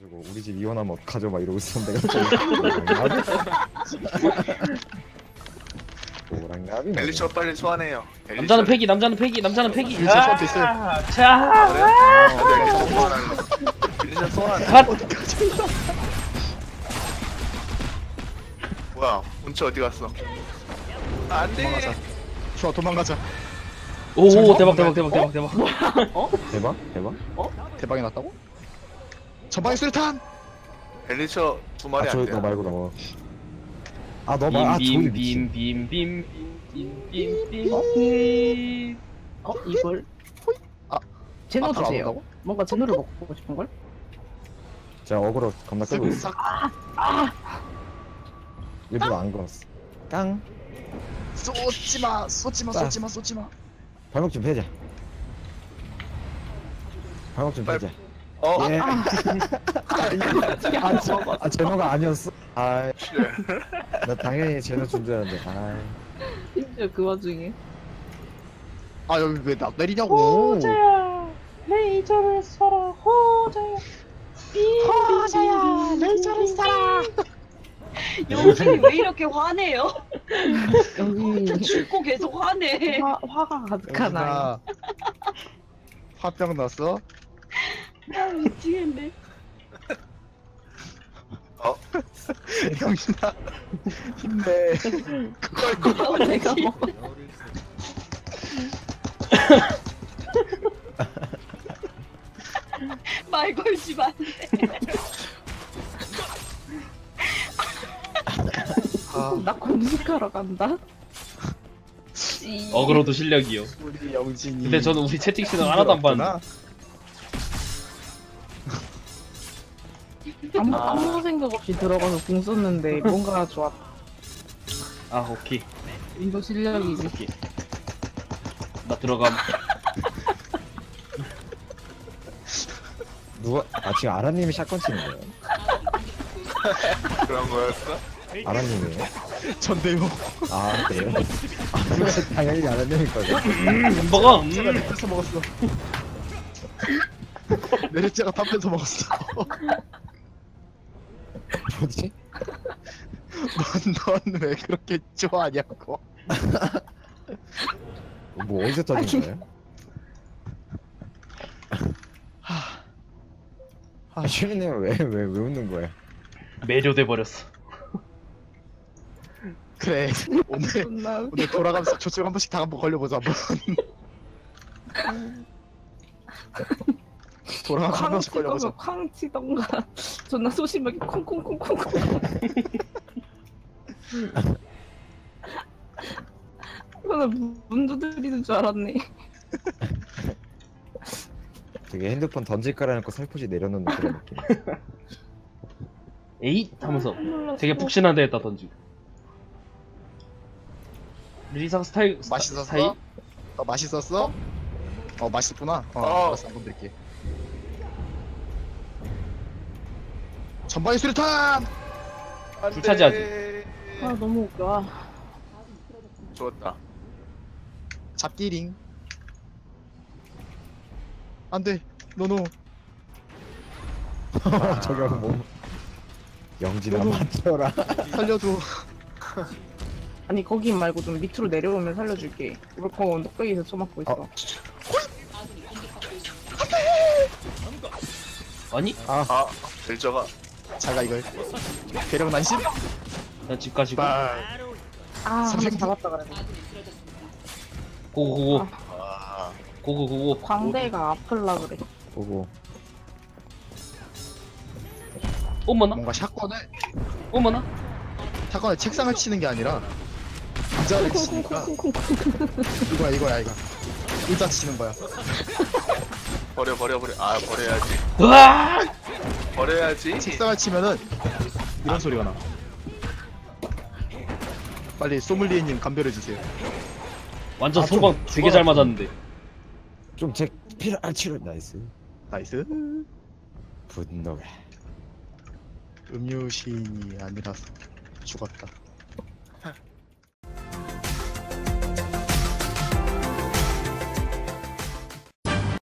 가지고 우리 집 이혼하면 어떡하죠? 막 이러고 있었는데 갑자기 오랑갑이 벨리쇼 빨리 소환해요. 남자는 패기, 남자는 패기, 남자는 패기. 벨리쇼 소환돼 있어요. 아, 자, 그래? 어, 소환하는 거. 소환. 갓. 뭐야? 운치 어디 갔어? 안 돼. 도망가자. 좋아 도망가자. 오, 오, 대박, 대박, 대박, 대박, 대박. 대박? 대박? 대박이 났다고? 전방에 수류탄. 벨리쇼 두 마리 아, 저, 안너 돼. 말고 너 아, 너 말, 아, 저기 빔, 미친 빔, 빔, 빔, 빔, 빔, 빔, 빔. 어 이걸 아, 제노 아, 주세요. 온다고? 뭔가 제노를 먹고 싶은 걸? 제가 어그로 겁나 끄고 있어 싹 일부러 안 걸었어 땅 쏘지마 쏘지마 아. 쏘지마 쏘지마. 발목 좀 패자 발목 좀 빨리- 패자 어? 예. 아, 저, 아, 제노가 아니었어. 아, 나 당연히 제노 준줄 알았는데. 아, 심지어 그 와중에 아 여기 왜나 내리냐고. 레이저를 쏴라 호자야 호자야 레이저를 쏴라 여기 왜 이렇게 화내요? 여기 죽고 계속 화내. 화, 화가 가득한 아이 화병 났어? 아, 미치겠네. 병신아 힘내. 그걸 그걸 어, 내가 먹어 말 걸지 마. 아, 나 공식하러 간다 어그로도 실력이요. 우리 영진이. 근데 저는 우리 채팅 시는 하나도 안 봤는데. 아무, 아. 아무 생각 없이 들어가서 공 썼는데 뭔가 좋았 아, 오케이. 이거 실력이지 오케이. 나 들어감. 누가, 아, 지금 아라님이 샷건 치는 거예요? 그런 거였어? 아라님이에요? 전대요. 아, 그래요? 아, 당연히 아라님일 거죠. 음, 먹어. 음. 제가 탑에서 먹었어. 내리째가 탑에서 먹었어. 뭐지? 넌왜 그렇게 좋아하냐고. 뭐, 어디서 터진 거예요? 아, 슈미님 왜, 왜, 왜 웃는 거예요? 매료돼 버렸어. 그래 오늘 존나 오늘 돌아가면서 저쪽 한 번씩 다 한번 걸려보자 한번. 돌아가면서 한쾅 번씩 걸려보자. 치던가 쾅 치던가 존나 소심하게 콩콩콩콩콩 이거는 문 두드리는 줄 알았네 되게 핸드폰 던질 거라놓고 살포시 내려놓는 그런 느낌. 에잇 하면서 되게 푹신한 데에다 던지고. 리상 스타일 스타- 맛있었어? 스타일? 어 맛있었어? 어 맛있구나. 어, 어. 알았어 한번 드릴게. 전방에 수류탄. 안 불차지하지. 돼. 아 너무 웃겨 좋았다. 잡기링. 안 돼. 노노. 저기 하고 뭐. 영진아, 맞춰라. 살려줘. 아니 거기 말고 좀 밑으로 내려오면 살려줄게 울컥 언덕배기에서 쳐맞고 있어 어. 아니? 아, 벨저가 자가 이걸. 괴력 난심. 나 집 가시고. 빠. 아 선생님. 잡았다 그래 고고고고. 아, 고고고고. 광대가 아플라 그래 보고. 어머나? 뭔가 샷건을 어머나? 샷건을 책상을 치는 게 아니라 의자를 치니까 이거야 이거야 이거. 의자 치는 거야. 버려 버려 버려. 아, 버려야지. 으아! 버려야지. 책상을 치면은 이런 소리가 나. 빨리 소믈리에님 감별해 주세요. 완전 아, 소방 좀 되게 잘 죽어라. 맞았는데. 좀제 필요, 아, 치료. 나이스. 나이스. 분노가. 음유 시인이 아니라서 죽었다.